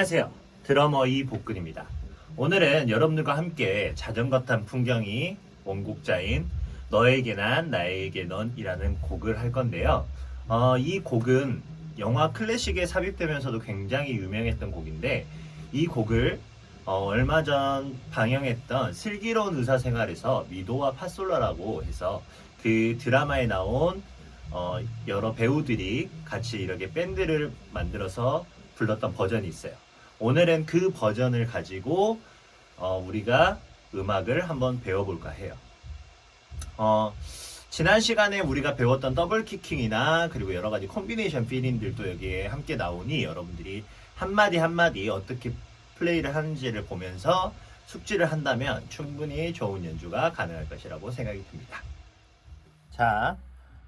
안녕하세요. 드러머 이 복근입니다. 오늘은 여러분들과 함께 자전거 탄 풍경이 원곡자인 너에게 난 나에게 넌이라는 곡을 할 건데요. 어, 이 곡은 영화 클래식에 삽입되면서도 굉장히 유명했던 곡인데 이 곡을 어, 얼마 전 방영했던 슬기로운 의사생활에서 미도와 파솔라라고 해서 그 드라마에 나온 어, 여러 배우들이 같이 이렇게 밴드를 만들어서 불렀던 버전이 있어요. 오늘은 그 버전을 가지고 어, 우리가 음악을 한번 배워볼까 해요. 어, 지난 시간에 우리가 배웠던 더블 키킹이나 그리고 여러 가지 콤비네이션 필링들도 여기에 함께 나오니 여러분들이 한마디 한마디 어떻게 플레이를 하는지를 보면서 숙지를 한다면 충분히 좋은 연주가 가능할 것이라고 생각이 듭니다. 자,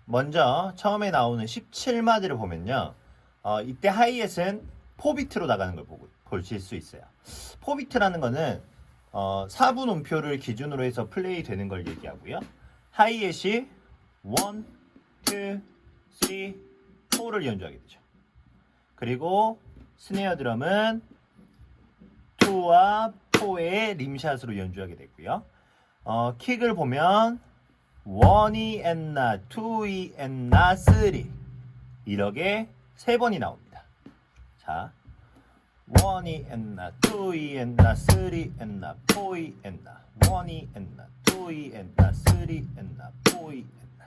먼저 처음에 나오는 17마디를 보면요. 어, 이때 하이햇은 4비트로 나가는 걸 보고 보실 수 있어요. 4비트라는 거는 어, 4분 음표를 기준으로 해서 플레이 되는 걸 얘기하고요. 하이햇이 1, 2, 3, 4를 연주하게 되죠. 그리고 스네어 드럼은 2와 4의 림샷으로 연주하게 되고요. 어, 킥을 보면 1이 엔나, 2이 엔나, 3 이렇게 세 번이 나옵니다. 자, 1이 엔나, 2이 엔나, 3이 엔나, 4이 엔나, 1이 엔나, 2이 엔나, 3이 엔나, 4이 엔나.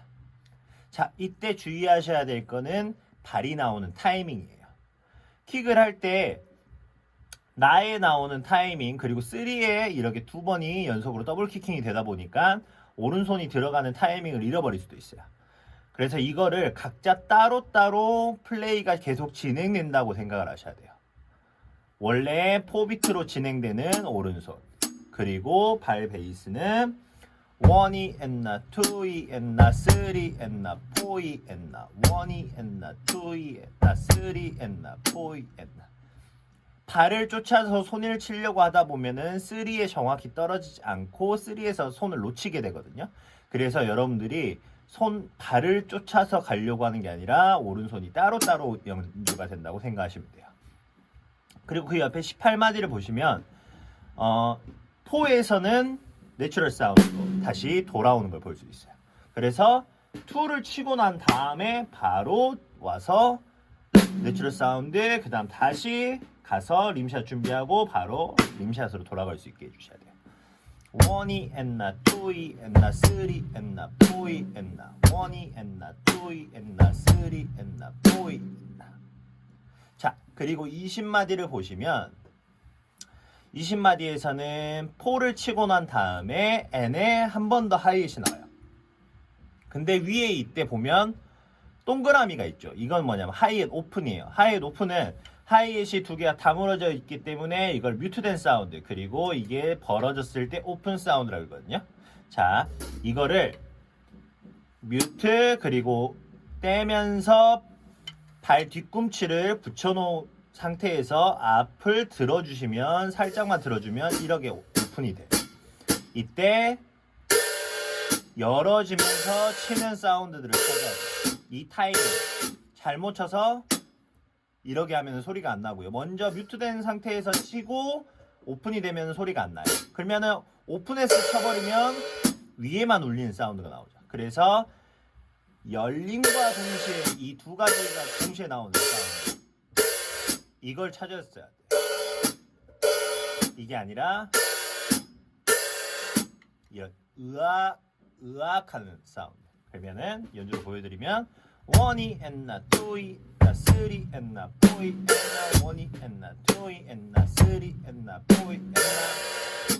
자, 이때 주의하셔야 될 거는 발이 나오는 타이밍이에요. 킥을 할 때 나에 나오는 타이밍 그리고 3에 이렇게 두 번이 연속으로 더블 키킹이 되다 보니까 오른손이 들어가는 타이밍을 잃어버릴 수도 있어요. 그래서 이거를 각자 따로따로 플레이가 계속 진행된다고 생각을 하셔야 돼요. 원래 4비트로 진행되는 오른손 그리고 발 베이스는 1이 엔나 2이 엔나 3이 엔나 4이 엔나 1이 엔나 2이 엔나 3이 엔나 4이 엔나 발을 쫓아서 손을 치려고 하다 보면은 3에 정확히 떨어지지 않고 3에서 손을 놓치게 되거든요. 그래서 여러분들이 손 발을 쫓아서 가려고 하는 게 아니라 오른손이 따로따로 연주가 된다고 생각하시면 돼요. 그리고 그 옆에 18마디를 보시면 어 4에서는 내추럴 사운드로 다시 돌아오는 걸 볼 수 있어요. 그래서 2를 치고 난 다음에 바로 와서 내추럴 사운드 그 다음 다시 가서 림샷 준비하고 바로 림샷으로 돌아갈 수 있게 해주셔야 돼요. 1이 엔나 2이 엔나 3이 엔나 4이 엔나 1이 엔나 2이 엔나 3이 엔나 4이 엔나 자 그리고 20마디를 보시면 20마디에서는 4를 치고 난 다음에 N에 한 번 더 하이햇이 나와요. 근데 위에 이때 보면 동그라미가 있죠. 이건 뭐냐면 하이햇 오픈이에요. 하이햇 오픈은 하이햇이 두 개가 다물어져 있기 때문에 이걸 뮤트된 사운드 그리고 이게 벌어졌을 때 오픈 사운드라고 하거든요. 자, 이거를 뮤트 그리고 떼면서 발 뒤꿈치를 붙여놓은 상태에서 앞을 들어주시면 살짝만 들어주면 이렇게 오픈이 돼요. 이때 열어지면서 치는 사운드들을 찾아야 돼요. 이 타이밍 잘못 쳐서 이렇게 하면 소리가 안 나고요. 먼저 뮤트된 상태에서 치고 오픈이 되면 소리가 안 나요. 그러면은 오픈해서 쳐버리면 위에만 울리는 사운드가 나오죠. 그래서 열림과 동시에 이 두 가지가 동시에 나오는 사운드. 이걸 찾았어야 돼. 이게 아니라 이런 으악 으악하는 사운드. 그러면은 연주를 보여드리면 원이 엔나 투이 나 쓰리 엔나 포이 엔나 원이 엔나 투이 엔나 쓰리 엔나 포이 엔나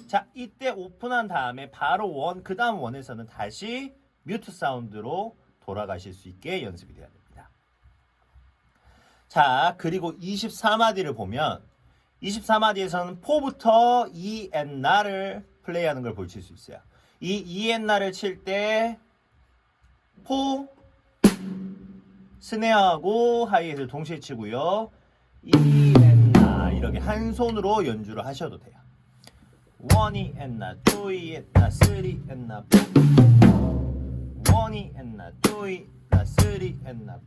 자 이때 오픈한 다음에 바로 원 그 다음 원에서는 다시 뮤트 사운드로 돌아가실 수 있게 연습이 돼야 됩니다. 자 그리고 24마디를 보면 24마디에서는 포부터 이 엔나를 플레이하는 걸 보실 수 있어요. 이이 엔나를 칠 때 포 스네어하고 하이햇을 동시에 치고요. 이 엔나 이렇게 한 손으로 연주를 하셔도 돼요. 원이 엔나, 투이 엔나, 쓰리 엔나, 원이 엔나, 투이 엔나, 쓰리 엔나,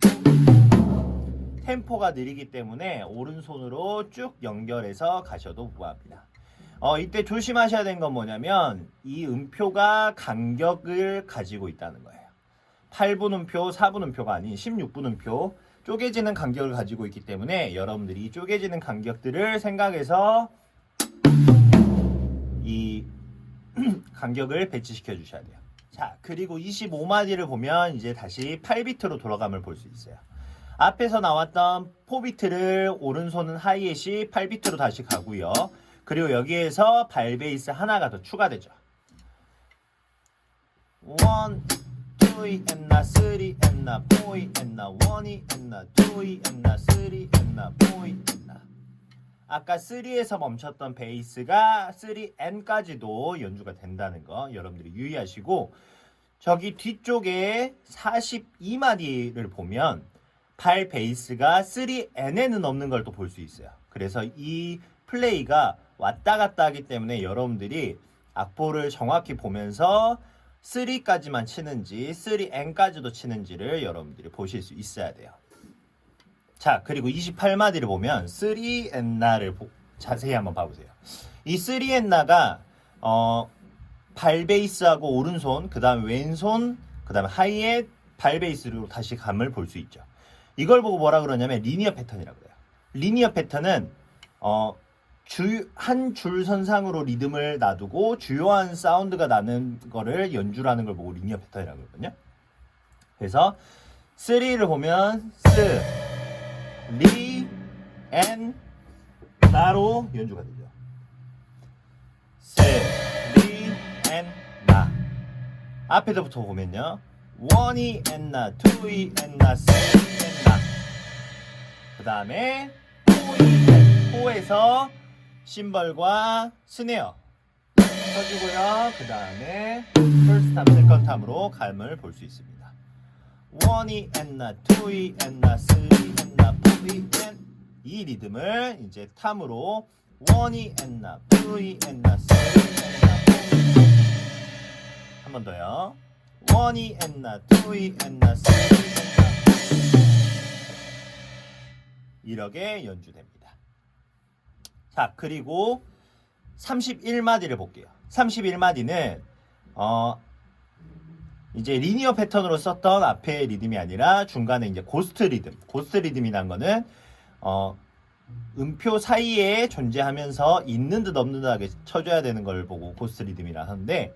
템포가 느리기 때문에 오른손으로 쭉 연결해서 가셔도 무방합니다. 어, 이때 조심하셔야 되는 건 뭐냐면 이 음표가 간격을 가지고 있다는 거예요. 8분 음표, 4분 음표가 아닌 16분 음표 쪼개지는 간격을 가지고 있기 때문에 여러분들이 이 쪼개지는 간격들을 생각해서 이 간격을 배치시켜 주셔야 돼요. 자, 그리고 25마디를 보면 이제 다시 8비트로 돌아감을 볼 수 있어요. 앞에서 나왔던 4비트를 오른손은 하이햇이 8비트로 다시 가고요. 그리고 여기에서 발 베이스 하나가 더 추가되죠. 1, 2, and not 3, and not 4, and not 1, and not 2, and not 3, and not 4, and not 아까 3에서 멈췄던 베이스가 3N까지도 연주가 된다는 거 여러분들이 유의하시고 저기 뒤쪽에 42마디를 보면 발 베이스가 3N에는 없는 걸 또 볼 수 있어요. 그래서 이 플레이가 왔다 갔다 하기 때문에 여러분들이 악보를 정확히 보면서 3까지만 치는지 3N까지도 치는지를 여러분들이 보실 수 있어야 돼요. 자, 그리고 28마디를 보면 3엔나를 자세히 한번 봐보세요. 이 3엔나가 어, 발 베이스하고 오른손, 그 다음 왼손, 그 다음 하이의 발 베이스로 다시 감을 볼 수 있죠. 이걸 보고 뭐라 그러냐면 리니어 패턴이라고 그래요. 리니어 패턴은 어, 주, 한줄 선상으로 리듬을 놔두고 주요한 사운드가 나는 거를 연주라는 걸 보고 리니어 패턴이라고 그러거든요. 그래서 3를 보면 스, 리, 엔, 나로 연주가 되죠. 세, 리, 엔, 나. 앞에서부터 보면요. 원이 엔 나, 투이 엔 나, 쓰리 엔 나. 그 다음에 포이 엔, 포에서 심벌과 스네어 쳐주고요. 그 다음에 second time으로 감을 볼 수 있습니다. 원이 엔나, 투이 엔나, 쓰리 엔나, 포이 엔. 이 리듬을 이제 탐으로 원이 엔나, 투이 엔나, 한 번 더요. 원이 엔나, 투이 엔나, 이렇게 연주됩니다. 자, 그리고 31마디를 볼게요. 31마디는 어 이제 리니어 패턴으로 썼던 앞에 리듬이 아니라 중간에 이제 고스트 리듬. 고스트 리듬이란 거는 어 음표 사이에 존재하면서 있는 듯 없는 듯하게 쳐줘야 되는 걸 보고 고스트 리듬이라 하는데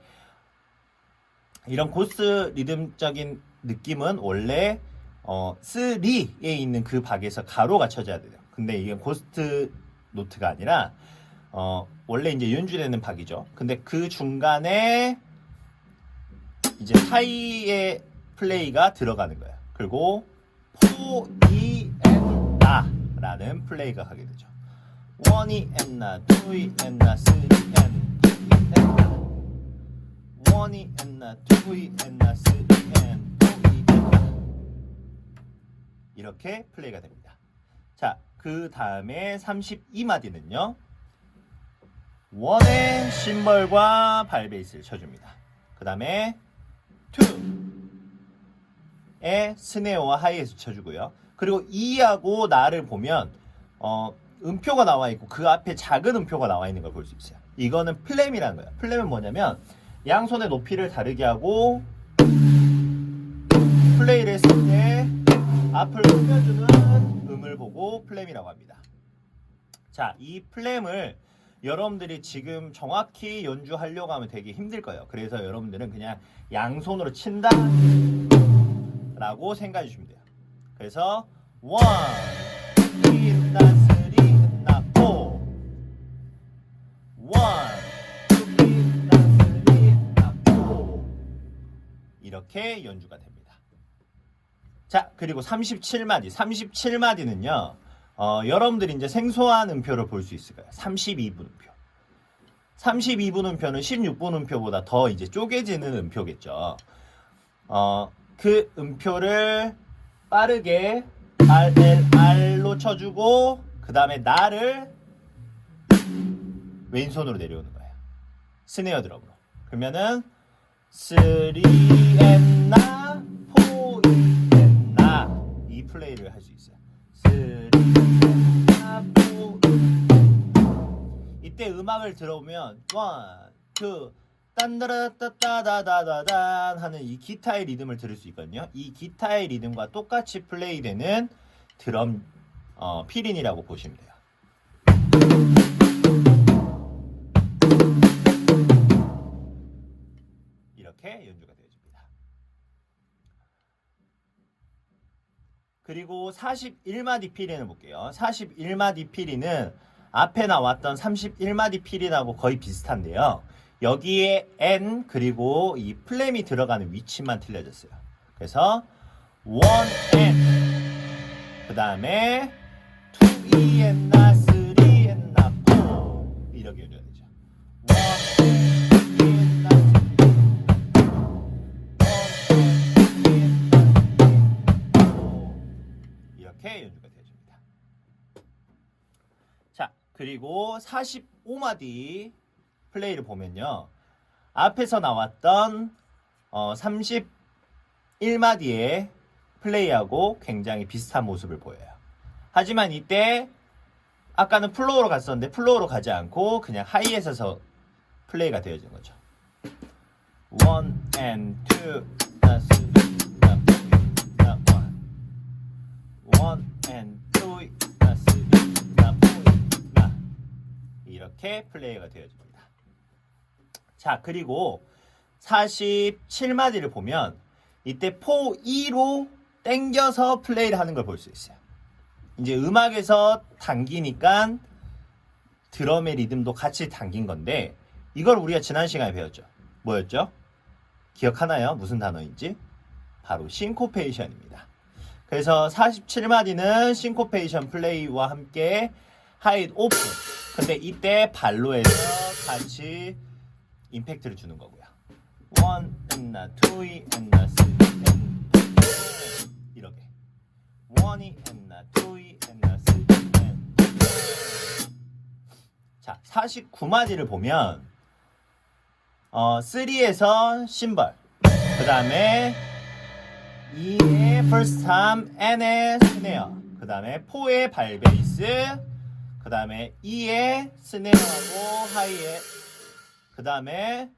이런 고스트 리듬적인 느낌은 원래 어, 쓰리에 있는 그 박에서 가로가 쳐져야 돼요. 근데 이게 고스트 노트가 아니라 어, 원래 이제 연주되는 박이죠. 근데 그 중간에 이제 사이의 플레이가 들어가는 거예요. 그리고 포, 이, 엔, 나 라는 플레이가 가게 되죠. 원이 엔나, 투이 엔 나, 쓰리 엔, 포이 엔 나. 원이 엔나, 투이 엔 나, 쓰리 엔, 포이 엔 나. 이렇게 플레이가 됩니다. 자, 그 다음에 32마디는요. 원의 심벌과 발베이스를 쳐줍니다. 그 다음에 2의 스네어와 하이에서 쳐주고요. 그리고 2하고 나를 보면 어, 음표가 나와 있고 그 앞에 작은 음표가 나와 있는 걸 볼 수 있어요. 이거는 플램이라는 거예요. 플램은 뭐냐면 양손의 높이를 다르게 하고 플레이를 했을 때 앞을 꾸며주는 음을 보고 플램이라고 합니다. 자, 이 플램을 여러분들이 지금 정확히 연주하려고 하면 되게 힘들 거예요. 그래서 여러분들은 그냥 양손으로 친다 라고 생각해 주시면 돼요. 그래서 원, 투, 나, 쓰리, 나, 포 원, 투, 나, 쓰리, 이렇게 연주가 됩니다. 자, 그리고 37마디. 37마디는요. 어, 여러분들이 이제 생소한 음표를 볼 수 있을 거예요. 32분 음표. 32분 음표는 16분 음표보다 더 이제 쪼개지는 음표겠죠. 어, 그 음표를 빠르게 R, L, R로 쳐주고, 그 다음에 나를 왼손으로 내려오는 거예요. 스네어 드럼으로. 그러면은, 3 and 나, 4 and 나. 이 플레이를 할 수 있어요. 이때 음악을 들어보면 원, 투, 딴다라따따다다다단 하는 이 기타의 리듬을 들을 수 있거든요. 이 기타의 리듬과 똑같이 플레이되는 드럼 어, 필인이라고 보시면 돼요. 그리고 41마디 필인을 볼게요. 41마디 필인은 앞에 나왔던 31마디 필인하고 거의 비슷한데요. 여기에 N 그리고 이 플램이 들어가는 위치만 틀려졌어요. 그래서 1 N 그 다음에 2 E 나3 N 나 4 이렇게 그리고 45마디 플레이를 보면요. 앞에서 나왔던 어, 31마디의 플레이하고 굉장히 비슷한 모습을 보여요. 하지만 이때 아까는 플로우로 갔었는데 플로우로 가지 않고 그냥 하이에서 플레이가 되어진 거죠. one and two, one. 이렇게 플레이가 되어집니다. 자 그리고 47마디를 보면 이때 포 2로 땡겨서 플레이를 하는 걸 볼 수 있어요. 이제 음악에서 당기니까 드럼의 리듬도 같이 당긴 건데 이걸 우리가 지난 시간에 배웠죠. 뭐였죠? 기억하나요? 무슨 단어인지? 바로 싱코페이션입니다. 그래서 47마디는 싱코페이션 플레이와 함께 하이드 오픈. 근데 이때 발로에서 같이 임팩트를 주는 거고요. 원, 엔나, 투이, 엔나, 쓰리, 엔, 이렇게. 원이, 엔나, 투이, 엔나, 쓰리, 엔. 자, 49마디를 보면 어, 3에서 심벌. 그 다음에 2의 first time, N의 스네어. 그 다음에 4의 발베이스. 그 다음에 2의 스네어하고 하이의 그 다음에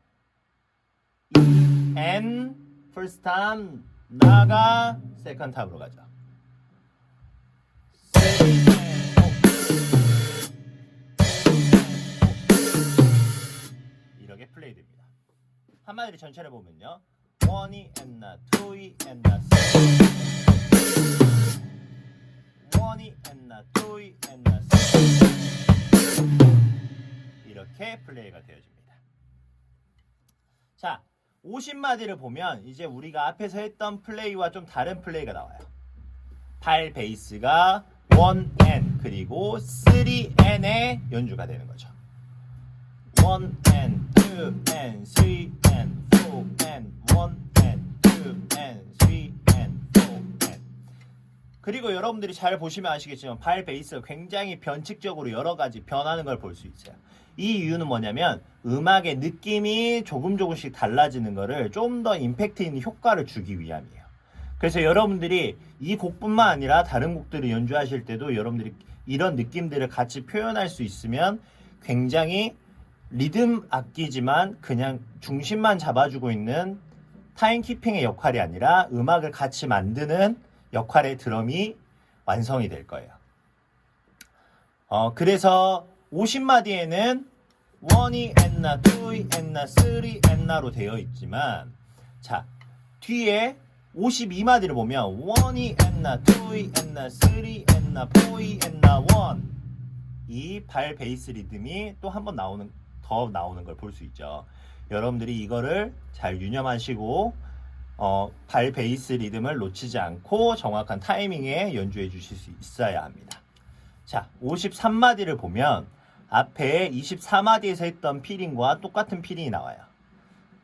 N first time 나가 second time으로 가죠. 이렇게 플레이 됩니다. 한마디로 전체를 보면요. 원이 엔나, 투이 엔나, 쓰리. 원이 엔나, 투이 엔나, 쓰리. 이렇게 플레이가 되어집니다. 자, 50마디를 보면 이제 우리가 앞에서 했던 플레이와 좀 다른 플레이가 나와요. 발 베이스가 1N 그리고 3N의 연주가 되는 거죠. 1N, 2N, 3N, 4N, 1N, 2N, 3N, 4N. 그리고 여러분들이 잘 보시면 아시겠지만 발 베이스가 굉장히 변칙적으로 여러 가지 변하는 걸 볼 수 있어요. 이 이유는 뭐냐면 음악의 느낌이 조금 조금씩 달라지는 거를 좀더 임팩트 있는 효과를 주기 위함이에요. 그래서 여러분들이 이 곡뿐만 아니라 다른 곡들을 연주하실 때도 여러분들이 이런 느낌들을 같이 표현할 수 있으면 굉장히 리듬 악기지만 그냥 중심만 잡아주고 있는 타임키핑의 역할이 아니라 음악을 같이 만드는 역할의 드럼이 완성이 될 거예요. 어, 그래서 50마디에는 원이 엔나, 투이 엔나, 쓰리 엔나로 되어 있지만 자 뒤에 52마디를 보면 원이 엔나, 투이 엔나, 쓰리 엔나, 포이 엔나, 원이발 베이스 리듬이 또 한 번 나오는 더 나오는 걸 볼 수 있죠. 여러분들이 이거를 잘 유념하시고 어, 발 베이스 리듬을 놓치지 않고 정확한 타이밍에 연주해 주실 수 있어야 합니다. 자, 53마디를 보면 앞에 24마디에서 했던 피링과 똑같은 피링이 나와요.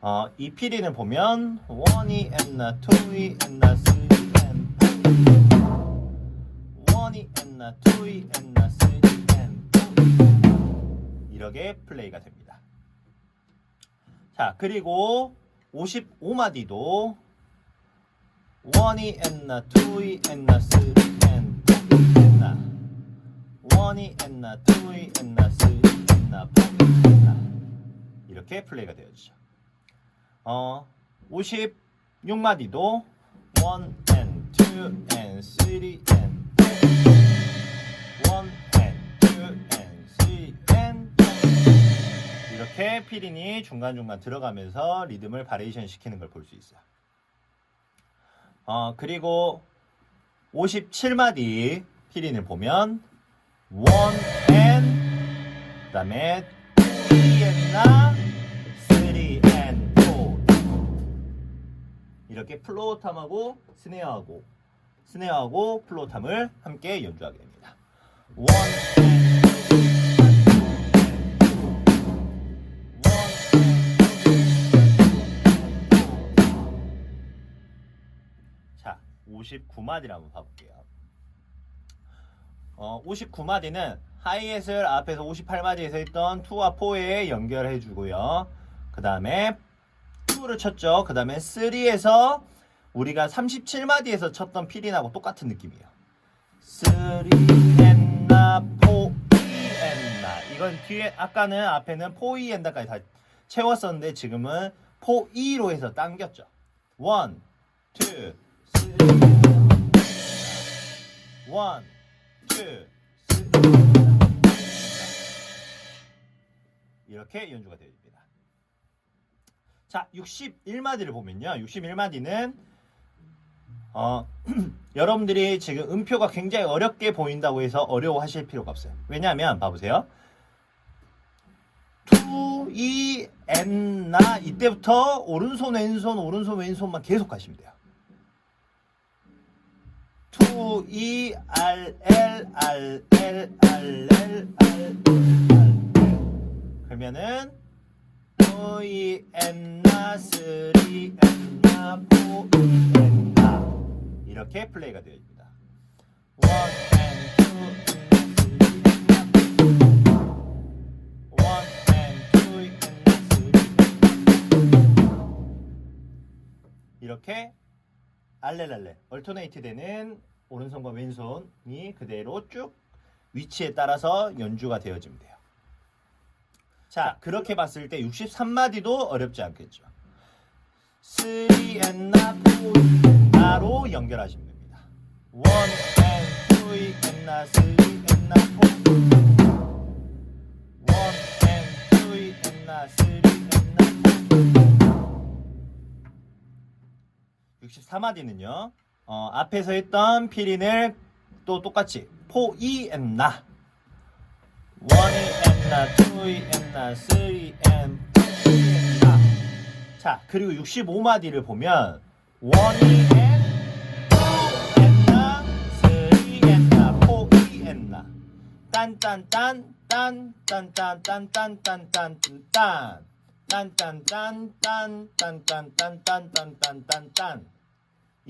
어, 이 피링을 보면 원이 엔나 투이 엔나 쓰리 엔 원이 엔나 투이 엔나 쓰리 엔 이렇게 플레이가 됩니다. 자, 그리고 55마디도 원이 엔나 투이 엔나 쓰리 엔 원이 엔나 투이 엔나 쓰리 엔나 엔나. 이렇게 플레이가 되어지죠. 어 56마디도 원 and three and one and two and three and 이렇게 피린이 중간중간 들어가면서 리듬을 바레이션 시키는 걸 볼 수 있어요. 어, 그리고 57마디 피린을 보면 one and 그다음에 three and나 three and four 이렇게 플로우탐하고 스네어하고 스네어하고 플로우탐을 함께 연주하게 됩니다. one 59마디를 한번 봐볼게요. 어, 59마디는 하이햇을 앞에서 58마디에서 했던 2와 4에 연결해 주고요. 그 다음에 2를 쳤죠. 그 다음에 3에서 우리가 37마디에서 쳤던 피린하고 똑같은 느낌이에요. 3 엔나 4 E 엔나 이건 뒤에 아까는 앞에는 4 E 엔나까지 다 채웠었는데 지금은 4 E로 해서 당겼죠. 1 2 3 1 2 3 이렇게 연주가 되어집니다. 자, 61마디를 보면요. 61마디는 어, 여러분들이 지금 음표가 굉장히 어렵게 보인다고 해서 어려워하실 필요가 없어요. 왜냐하면 봐보세요. 투, 이, 엔, 나 이때부터 오른손, 왼손, 오른손, 왼손만 계속 가시면 돼요. 투, 이, 알, 엘, 알, 엘, 알, 엘, 알, 엘, 그러면은 토이 엔나 쓰리 엔나 포이 엔나 이렇게 플레이가 되어 있습니다. 이렇게 알렐알레 얼터네이트 되는 오른손과 왼손이 그대로 쭉 위치에 따라서 연주가 되어지면 돼요. 자, 그렇게 봤을 때 63마디도 어렵지 않겠죠. 3 and not 4 나로 연결하시면 됩니다. 1 and 2 and not 3 and not 4 1 and 2 and not 3 and not 4 64마디는요. 어, 앞에서 했던 피린을 또 똑같이 4 E and 나 원이 엔나, 투이 엔나, 쓰리 엔, 엔나. 자, 그리고 65마디를 보면 원이 엔, 투 엔나, 쓰리 엔나, 포이 엔나. 딴딴딴, 딴, 딴딴, 딴딴, 딴딴, 딴. 딴딴딴, 딴, 딴딴, 딴딴, 딴딴, 딴.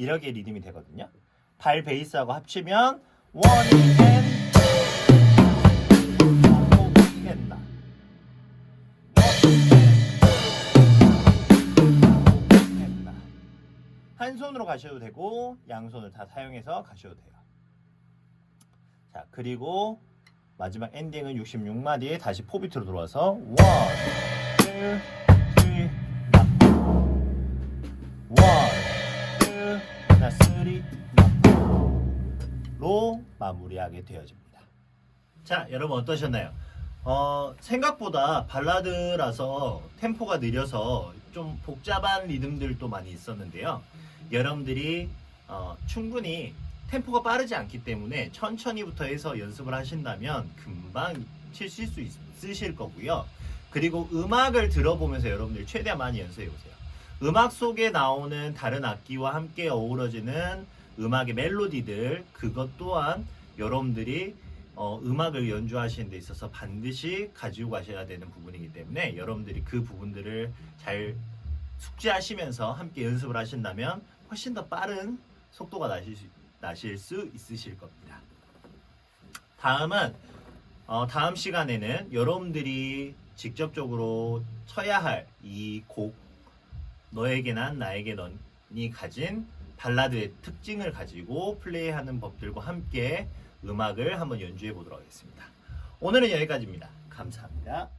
이렇게 리듬이 되거든요. 발 베이스하고 합치면 했나? 했나? 한 손으로 가셔도 되고 양손을 다 사용해서 가셔도 돼요. 자 그리고 마지막 엔딩은 66마디에 다시 포비트로 들어와서 1, 2, 3, 1, 2, 3, 로 마무리하게 되어집니다. 자, 여러분 어떠셨나요? 어, 생각보다 발라드라서 템포가 느려서 좀 복잡한 리듬들도 많이 있었는데요. 여러분들이 어, 충분히 템포가 빠르지 않기 때문에 천천히부터 해서 연습을 하신다면 금방 치실 수 있으실 거고요. 그리고 음악을 들어보면서 여러분들 최대한 많이 연습해 보세요. 음악 속에 나오는 다른 악기와 함께 어우러지는 음악의 멜로디들 그것 또한 여러분들이 어, 음악을 연주하시는 데 있어서 반드시 가지고 가셔야 되는 부분이기 때문에 여러분들이 그 부분들을 잘 숙지하시면서 함께 연습을 하신다면 훨씬 더 빠른 속도가 나실 수, 나실 수 있으실 겁니다. 다음은 어, 다음 시간에는 여러분들이 직접적으로 쳐야 할 이곡 너에게 난 나에게 넌이 가진 발라드의 특징을 가지고 플레이하는 법들과 함께 음악을 한번 연주해 보도록 하겠습니다. 오늘은 여기까지입니다. 감사합니다.